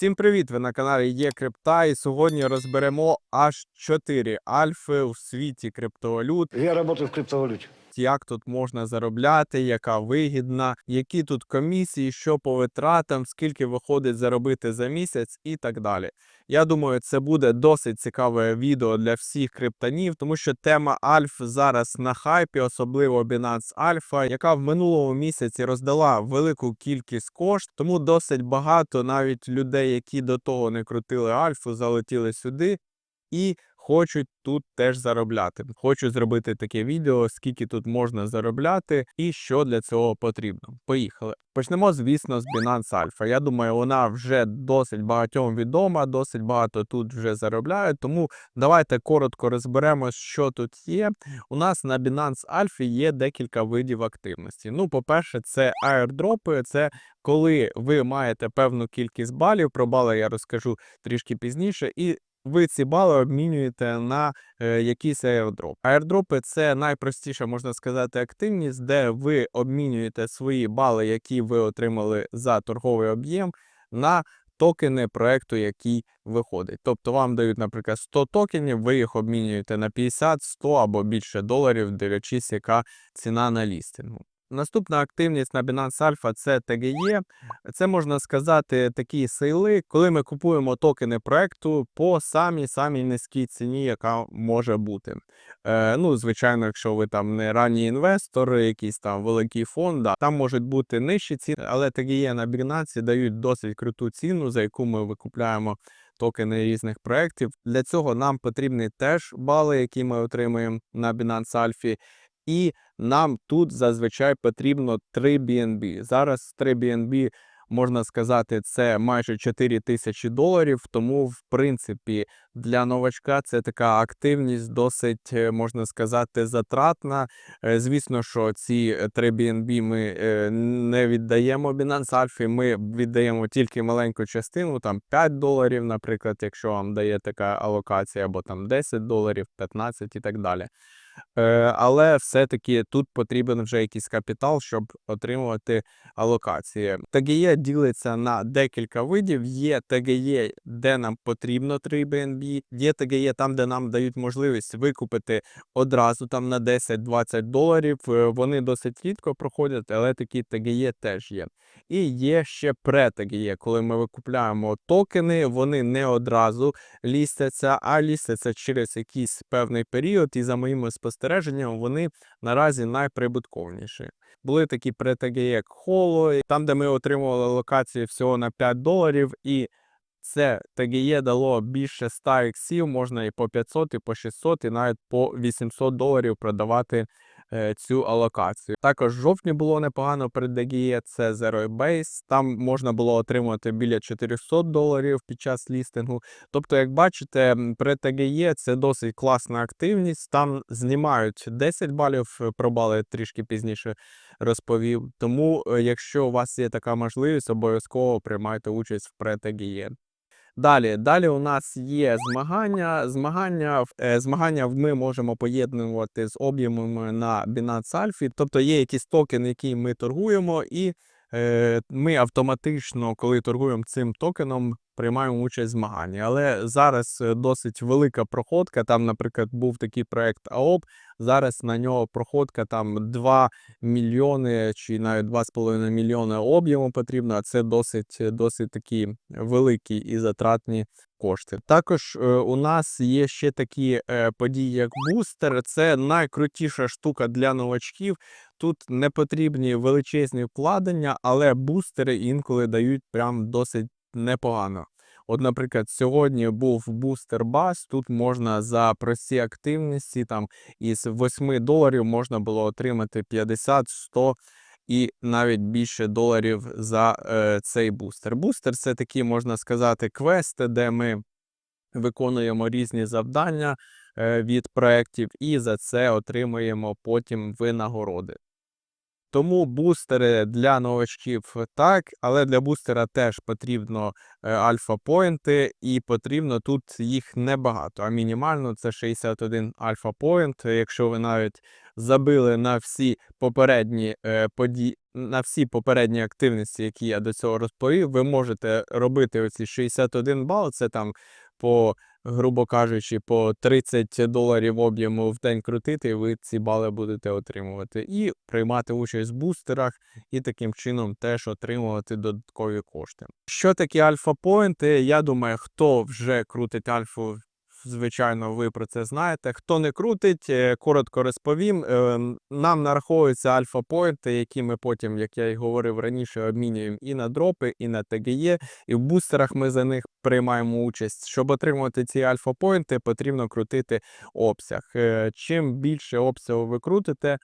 Всім привіт! Ви на каналі Є Крипта, і сьогодні розберемо аж 4 альфи у світі криптовалют. Я працюю в криптовалюте. Як тут можна заробляти, яка вигідна, які тут комісії, що по витратам, скільки виходить заробити за місяць і так далі. Я думаю, це буде досить цікаве відео для всіх криптонів, тому що тема альф зараз на хайпі, особливо Binance Alpha, яка в минулому місяці роздала велику кількість кошт, тому досить багато навіть людей, які до того не крутили альфу, залетіли сюди і хочуть тут теж заробляти. Хочу зробити таке відео, скільки тут можна заробляти і що для цього потрібно. Поїхали. Почнемо, звісно, з Binance Alpha. Я думаю, вона вже досить багатьом відома, досить багато тут вже заробляють. Тому давайте коротко розберемось, що тут є. У нас на Binance Alpha є декілька видів активності. Ну, по-перше, це аірдропи. Це коли ви маєте певну кількість балів. Про бали я розкажу трішки пізніше. І ви ці бали обмінюєте на е, якийсь аірдроп. Аірдропи це найпростіша, можна сказати, активність, де ви обмінюєте свої бали, які ви отримали за торговий об'єм, на токени проекту, який виходить. Тобто вам дають, наприклад, 100 токенів, ви їх обмінюєте на 50, 100 або більше доларів, дивлячись, яка ціна на лістингу. Наступна активність на Binance Alpha – це TGE. Це можна сказати такі сейли, коли ми купуємо токени проекту по самій самій низькій ціні, яка може бути. Е, ну, звичайно, якщо ви там не ранній інвестор, якийсь там великий фонд, там можуть бути нижчі ціни, але TGE на Binance дають досить круту ціну, за яку ми викупляємо токени різних проєктів. Для цього нам потрібні теж бали, які ми отримуємо на Binance Alpha. І нам тут зазвичай потрібно 3 BNB. Зараз 3 BNB, можна сказати, це майже 4 тисячі доларів. Тому, в принципі, для новачка це така активність досить, е, можна сказати, затратна. Е, Звісно, що ці е, 3 BNB ми е, не віддаємо Binance Alpha, ми віддаємо тільки маленьку частину, там 5 доларів, наприклад, якщо вам дає така алокація, або там 10 доларів, 15 і так далі. Е, але все-таки тут потрібен вже якийсь капітал, щоб отримувати алокації. TGE ділиться на декілька видів. Є TGE, де нам потрібно 3 BNB, є TGE там, де нам дають можливість викупити одразу там на 10-20 доларів. Е, Вони досить рідко проходять, але такі TGE теж є. І є ще пре-TGE, коли ми викупляємо токени, вони не одразу лістяться, а лістяться через якийсь певний період. І за моїми спостереженнями, вони наразі найприбутковніші. Були такі претаги, як холо, там, де ми отримували локації всього на 5 доларів, і це ТГЄ дало більше 100 іксів, можна і по 500, і по 600, і навіть по 800 доларів продавати цю алокацію. Також в жовтні було непогано при DGE, це Zero Base, там можна було отримати біля 400 доларів під час лістингу. Тобто, як бачите, при TGE це досить класна активність. Там знімають 10 балів, е, про бали трішки пізніше розповів. Тому, е, якщо у вас є така можливість, обов'язково приймайте участь в pre-TGE. Далі, далі у нас є змагання. Змагання, е, змагання ми можемо поєднувати з об'ємами на Binance Alpha. Тобто є якісь токени, які ми торгуємо, і е, ми автоматично, коли торгуємо цим токеном, приймаємо участь в змаганні. Але зараз е, досить велика проходка. Там, наприклад, був такий проект АОП. Зараз на нього проходка там 2 мільйони чи навіть 2,5 мільйони об'єму потрібно. А це досить, досить такі великі і затратні кошти. Також е, у нас є ще такі е, події, як бустер. Це найкрутіша штука для новачків. Тут не потрібні величезні вкладення, але бустери інколи дають прям досить непогано. От, наприклад, сьогодні був бустер бас. Тут можна за прості активності там із 8 доларів можна було отримати 50, 100 і навіть більше доларів за е, цей бустер. Бустер це такі, можна сказати, квести, де ми виконуємо різні завдання е, від проєктів, і за це отримуємо потім винагороди. Тому бустери для новачків так, але для бустера теж потрібно е, альфа-поінти, і потрібно тут їх небагато, а мінімально це 61 альфа-поінт. Якщо ви навіть забили на всі попередні е, поді... на всі попередні активності, які я до цього розповів, ви можете робити оці 61 бал. Це там по, грубо кажучи, по 30 доларів об'єму в день крутити, ви ці бали будете отримувати. І приймати участь в бустерах, і таким чином теж отримувати додаткові кошти. Що такі альфа-поінти? Я думаю, хто вже крутить альфу. Звичайно, ви про це знаєте. Хто не крутить, е, коротко розповім. Е, Нам нараховуються альфа-поінти, які ми потім, як я й говорив раніше, обмінюємо і на дропи, і на ТГЄ, і в бустерах ми за них приймаємо участь. Щоб отримувати ці альфа-поінти, потрібно крутити обсяг. Е, Чим більше обсягу ви крутите,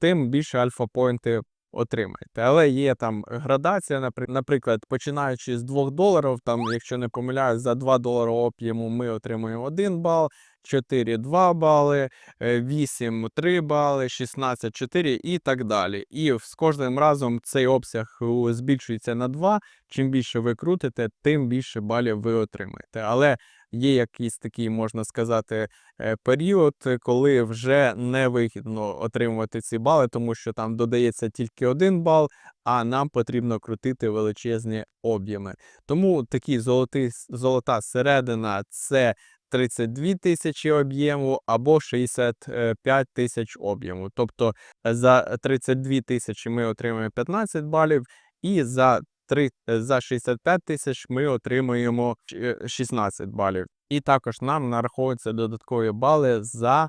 тим більше альфа-поінти отримаєте. Але є там градація, напри- наприклад, починаючи з 2 доларів, там, якщо не помиляюсь, за 2 долари об'єму ми отримуємо 1 бал, 4 2 бали, е, 8 3 бали, 16 4 і так далі. І з кожним разом цей обсяг збільшується на 2. Чим більше ви крутите, тим більше балів ви отримаєте. Але є якийсь такий, можна сказати, е, період, коли вже невигідно отримувати ці бали, тому що там додається тільки один бал, а нам потрібно крутити величезні об'єми. Тому такий золотий, золота середина це 32 тисячі об'єму або 65 тисяч об'єму. Тобто за 32 тисячі ми отримуємо 15 балів, і за три- е, за 65 тисяч ми отримуємо е, 16 балів. І також нам нараховуються додаткові бали за е,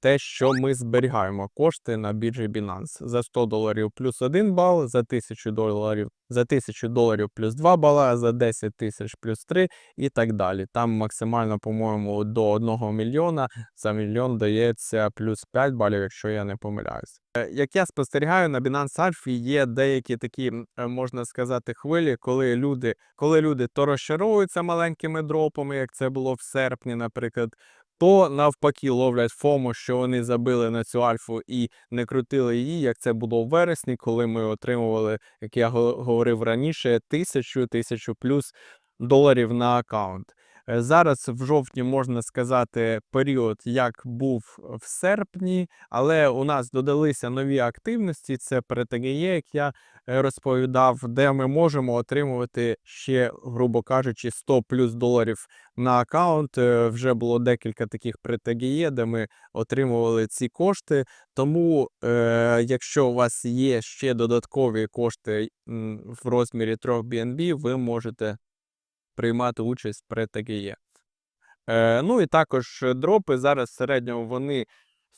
те, що ми зберігаємо кошти на біржі Binance. За 100 доларів плюс 1 бал, за 1000 доларів за 1000 доларів плюс 2 бала, за 10 тисяч плюс 3 і так далі. Там максимально, по-моєму, до 1 мільйона за мільйон дається плюс 5 балів, якщо я не помиляюсь. Е, Як я спостерігаю, на Binance Alpha є деякі такі, е, можна сказати, хвилі, коли люди, коли люди то розчаровуються маленькими дропами, як це було в серпні, наприклад, то навпаки ловлять фому, що вони забили на цю альфу і не крутили її, як це було в вересні, коли ми отримували, як я го- говорив раніше, тисячу, тисячу плюс доларів на аккаунт. Е, Зараз в жовтні можна сказати період, як був в серпні, але у нас додалися нові активності. Це ПРТГЄ, як я е, розповідав, де ми можемо отримувати ще, грубо кажучи, 100 плюс доларів на аккаунт. Е, Вже було декілька таких ПРТГЄ, де ми отримували ці кошти. Тому, е, якщо у вас є ще додаткові кошти в розмірі 3 BNB, ви можете приймати участь при ТГЄ. Е, ну і також е, дропи зараз в середньому вони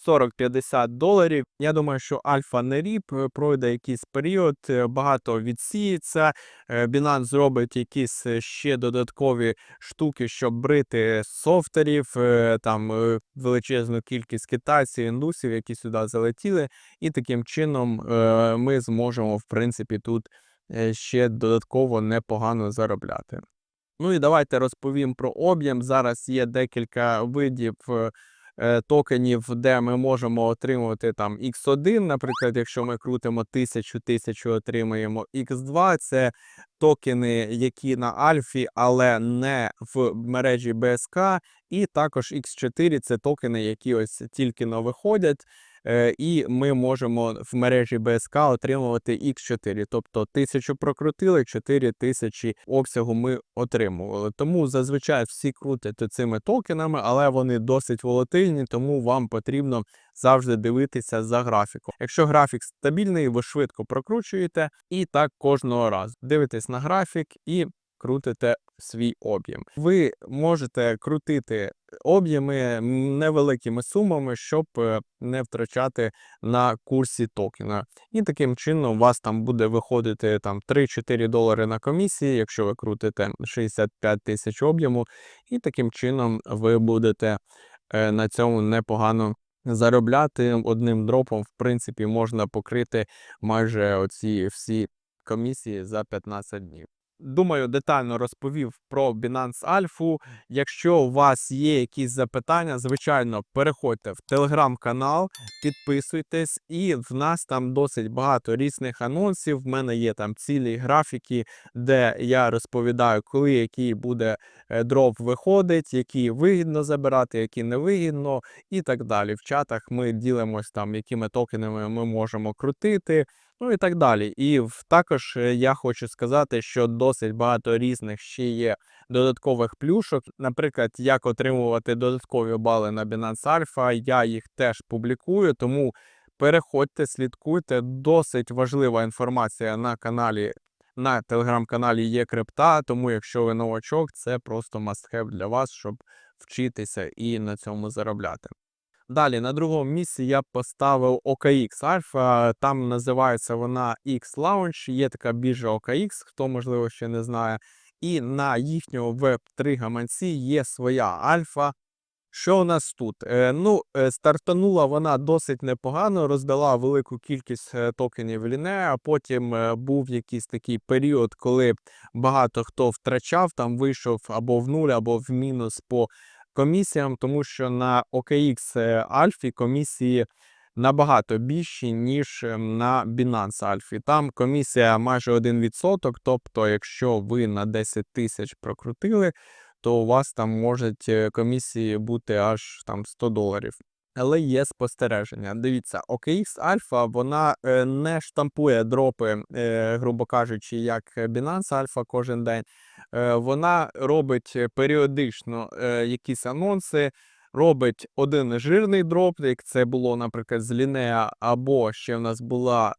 40-50 доларів. Я думаю, що альфа не ріп, е, пройде якийсь період, е, багато відсіється. Binance зробить якісь ще додаткові штуки, щоб брити софтерів, там величезну кількість китайців, індусів, які сюди залетіли, і таким чином ми зможемо, в принципі, тут ще додатково непогано заробляти. Ну і давайте розповім про об'єм. Зараз є декілька видів е, е, токенів, де ми можемо отримувати там X1, наприклад, якщо ми крутимо 1000, 1000 отримаємо X2. Це токени, які на Альфі, але не в мережі BSK. І також X4 це токени, які ось тільки но виходять. Е, І ми можемо в мережі BSK отримувати X4. Тобто 1000 прокрутили, 4000 обсягу ми отримували. Тому зазвичай всі крутять цими токенами, але вони досить волатильні, тому вам потрібно завжди дивитися за графіком. Якщо графік стабільний, ви швидко прокручуєте і так кожного разу. Дивитесь на графік і крутите свій об'єм. Ви можете крутити об'єми невеликими сумами, щоб е, не втрачати на курсі токена. І таким чином у вас там буде виходити там 3-4 долари на комісії, якщо ви крутите 65 тисяч об'єму, і таким чином ви будете е, на цьому непогано заробляти. Одним дропом, в принципі, можна покрити майже оці всі комісії за 15 днів. Думаю, детально розповів про Binance Alpha. Якщо у вас є якісь запитання, звичайно, переходьте в телеграм-канал, підписуйтесь, і в нас там досить багато різних анонсів. В мене є там цілі графіки, де я розповідаю, коли який буде е, дроп виходить, які вигідно забирати, які не вигідно, і так далі. В чатах ми ділимось там, якими токенами ми можемо крутити. Ну і так далі. І також е, я хочу сказати, що досить багато різних ще є додаткових плюшок. Наприклад, як отримувати додаткові бали на Binance Alpha, я їх теж публікую, тому переходьте, слідкуйте. Досить важлива інформація на каналі. На телеграм-каналі є крипта, тому якщо ви новачок, це просто must-have для вас, щоб вчитися і на цьому заробляти. Далі, на другому місці я поставив OKX Alpha, там називається вона X Launch, є така біржа OKX, хто можливо ще не знає. І на їхнього Web3 гаманці є своя альфа. Що у нас тут? Е, ну, е, стартанула вона досить непогано, роздала велику кількість е, токенів Ліне, а потім був якийсь такий період, коли багато хто втрачав, там вийшов або в нуль, або в мінус по комісіям, тому що на OKX Альфі комісії набагато більші, ніж е, на Binance Альфі. Там комісія майже 1%, тобто, якщо ви на 10 тисяч прокрутили, то у вас там можуть е, комісії бути аж там 100 доларів. Але є спостереження. Дивіться, OKX Alpha, вона е, не штампує дропи, е, грубо кажучи, як Binance Alpha кожен день. Е, вона робить періодично якісь анонси, робить один жирний дроп, як це було, наприклад, з Лінея, або ще в нас була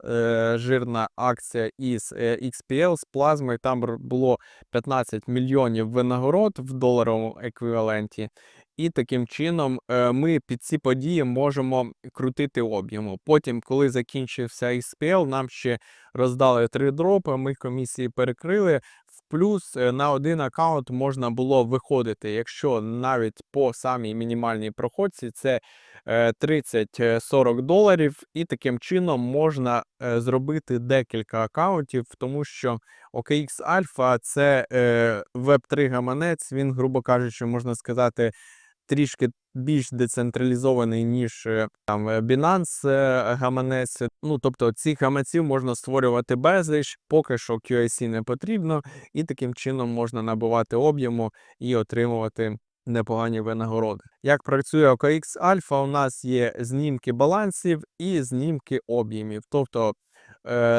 жирна акція із XPL з плазмою. Там було 15 мільйонів винагород в доларовому еквіваленті. І таким чином е, ми під ці події можемо крутити об'єму. Потім, коли закінчився XPL, нам ще роздали три дропи, ми комісії перекрили. В плюс е, на один аккаунт можна було виходити, якщо навіть по самій мінімальній проходці це е, 30-40 доларів, і таким чином можна е, зробити декілька аккаунтів, тому що OKX Alpha це е, Web3 гаманець, він, грубо кажучи, можна сказати, трішки більш децентралізований, ніж е, там е, Binance е, гаманець. Ну, тобто цих гаманців можна створювати безліч, поки що QIC не потрібно, і таким чином можна набувати об'єму і отримувати непогані винагороди. Як працює OKX Alpha, у нас є знімки балансів і знімки об'ємів. Тобто,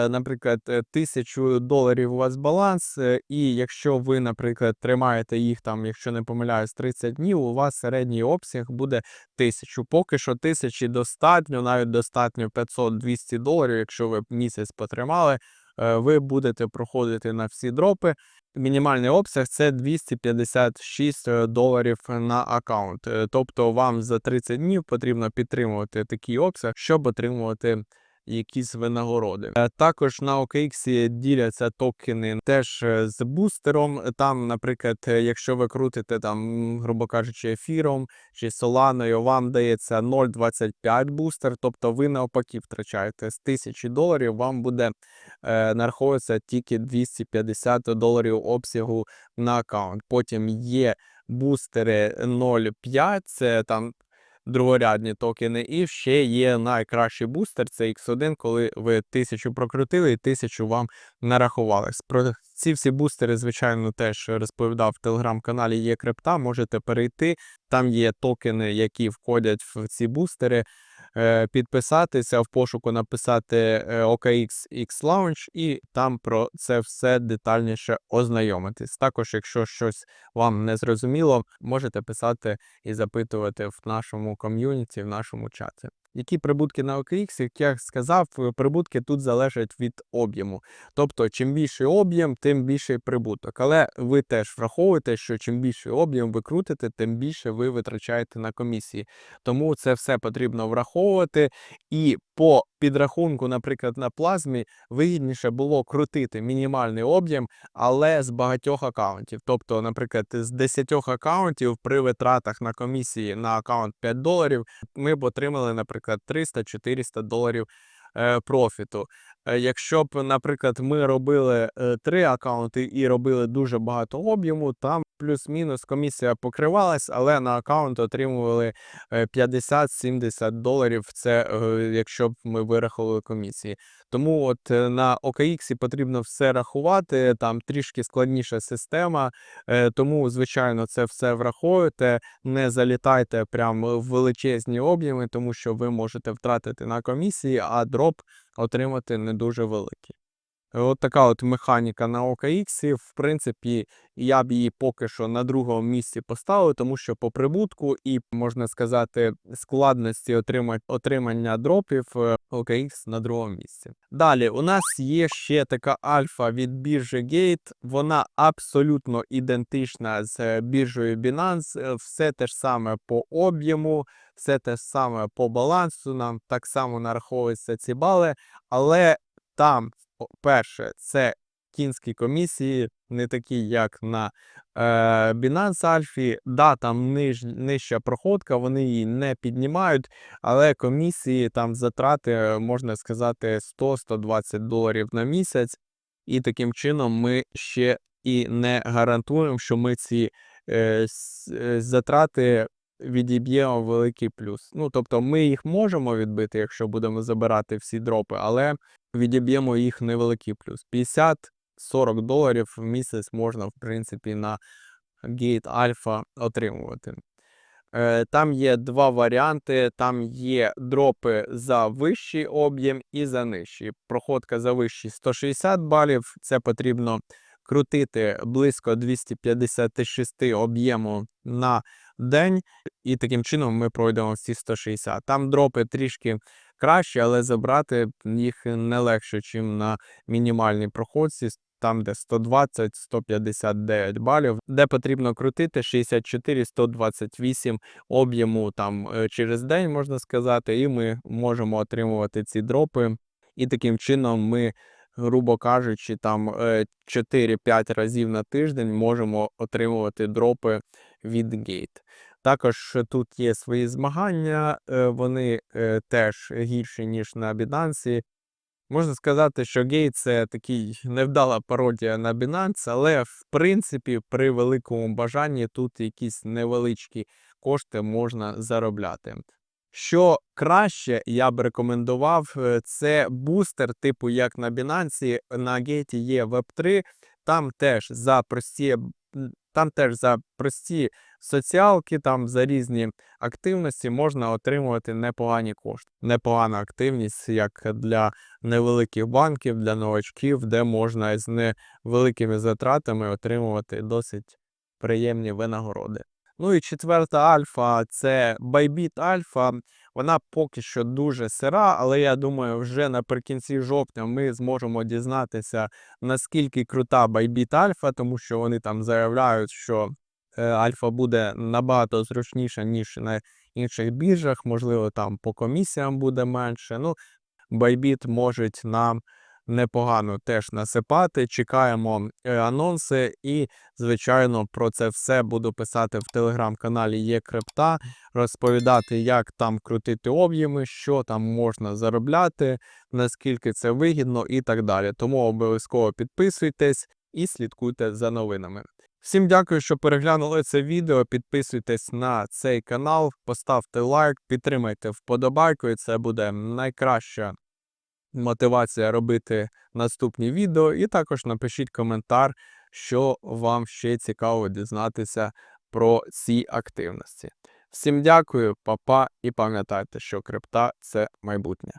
наприклад, е, тисячу доларів у вас баланс, е, і якщо ви, наприклад, тримаєте їх там, якщо не помиляюсь, 30 днів, у вас середній обсяг буде тисячу. Поки що тисячі достатньо, навіть достатньо 500-200 доларів, якщо ви місяць потримали, е, ви будете проходити на всі дропи. Мінімальний обсяг це 256 е, доларів на аккаунт. Е, Тобто вам за 30 днів потрібно підтримувати такий обсяг, щоб отримувати якісь винагороди. Е, Також на OKX діляться токени теж е, з бустером. Там, наприклад, е, якщо ви крутите там, грубо кажучи, ефіром чи соланою, вам дається 0,25 бустер, тобто ви навпаки втрачаєте з 1000 доларів, вам буде е, нараховуватися тільки 250 доларів обсягу на аккаунт. Потім є бустери 0,5, це там другорядні токени, і ще є найкращий бустер, це X1, коли ви тисячу прокрутили і тисячу вам нарахували. Про ці всі бустери, звичайно, теж розповідав в телеграм-каналі є крипта, можете перейти. Там є токени, які входять в ці бустери. Е, Підписатися в пошуку, написати е, OKX X Launch і там про це все детальніше ознайомитись. Також, якщо щось вам не зрозуміло, можете писати і запитувати в нашому ком'юніті, в нашому чаті. Які прибутки на OKX, як я сказав, е, прибутки тут залежать від об'єму. Тобто, чим більший об'єм, тим більший прибуток. Але ви теж враховуєте, що чим більший об'єм ви крутите, тим більше ви витрачаєте на комісії. Тому це все потрібно враховувати. І по підрахунку, наприклад, на плазмі вигідніше було крутити мінімальний об'єм, але з багатьох акаунтів. Тобто, наприклад, з 10 акаунтів при витратах на комісії на акаунт 5 доларів ми б отримали, наприклад, 300-400 доларів е, профіту. Е, Якщо б, наприклад, ми робили е, три акаунти і робили дуже багато об'єму, там плюс-мінус комісія покривалась, але на акаунт отримували е, 50-70 доларів. Це е, якщо б ми вирахували комісії. Тому от е, на OKX потрібно все рахувати, там трішки складніша система, е, тому, звичайно, це все враховуйте. Не залітайте прямо в величезні об'єми, тому що ви можете втратити на комісії, а дроп отримати не дуже великі. От така от механіка на OKX. В принципі, я б її поки що на другому місці поставив, тому що по прибутку і, можна сказати, складності отрима- отримання дропів е, OKX на другому місці. Далі, у нас є ще така альфа від біржі Gate. Вона абсолютно ідентична з е, біржею Binance. е, Все те ж саме по об'єму, все те ж саме по балансу. Нам так само нараховуються ці бали, але там перше, це кінські комісії, не такі, як на е, Binance Alpha. Да, там ниж, нижча проходка, вони її не піднімають, але комісії там затрати, можна сказати, 100-120 доларів на місяць. І таким чином ми ще і не гарантуємо, що ми ці е, е, затрати відіб'ємо великий плюс. Ну, тобто ми їх можемо відбити, якщо будемо забирати всі дропи, але відіб'ємо їх невеликий плюс. 50-40 доларів в місяць можна, в принципі, на Gate Alpha отримувати. Е, Там є два варіанти. Там є дропи за вищий об'єм і за нижчий. Проходка за вищий 160 балів. Це потрібно крутити близько 256 об'єму на день, і таким чином ми пройдемо всі 160. Там дропи трішки краще, але забрати їх не легше, ніж на мінімальній проходці. Там, де 120-159 балів, де потрібно крутити 64-128 об'єму там е, через день, можна сказати, і ми можемо отримувати ці дропи. І таким чином ми, грубо кажучи, там е, 4-5 разів на тиждень можемо отримувати дропи від Gate. Також е, тут є свої змагання, е, вони е, теж гірші, ніж на Binance. Можна сказати, що Gate це такий невдала пародія на Binance, але в принципі при великому бажанні тут якісь невеличкі кошти можна заробляти. Що краще я б рекомендував, е, це бустер, типу як на Binance, на Gate є Web3, там теж за прості, там теж за прості соціалки, там за різні активності можна отримувати непогані кошти. Непогана активність як для невеликих банків, для новачків, де можна з невеликими затратами отримувати досить приємні винагороди. Ну і четверта альфа це Bybit Альфа. Вона поки що дуже сира, але я думаю, вже наприкінці жовтня ми зможемо дізнатися, наскільки крута Bybit Альфа, тому що вони там заявляють, що е, альфа буде набагато зручніша, ніж на інших біржах. Можливо, там по комісіям буде менше. Ну, Bybit можуть нам непогано теж насипати. Чекаємо е, анонси, і, звичайно, про це все буду писати в телеграм-каналі Є Крипта, розповідати, як там крутити об'єми, що там можна заробляти, наскільки це вигідно і так далі. Тому обов'язково підписуйтесь і слідкуйте за новинами. Всім дякую, що переглянули це відео. Підписуйтесь на цей канал, поставте лайк, підтримайте вподобайкою. Це буде найкраща мотивація робити наступні відео. І також напишіть коментар, що вам ще цікаво дізнатися про ці активності. Всім дякую, папа, і пам'ятайте, що крипта це майбутнє.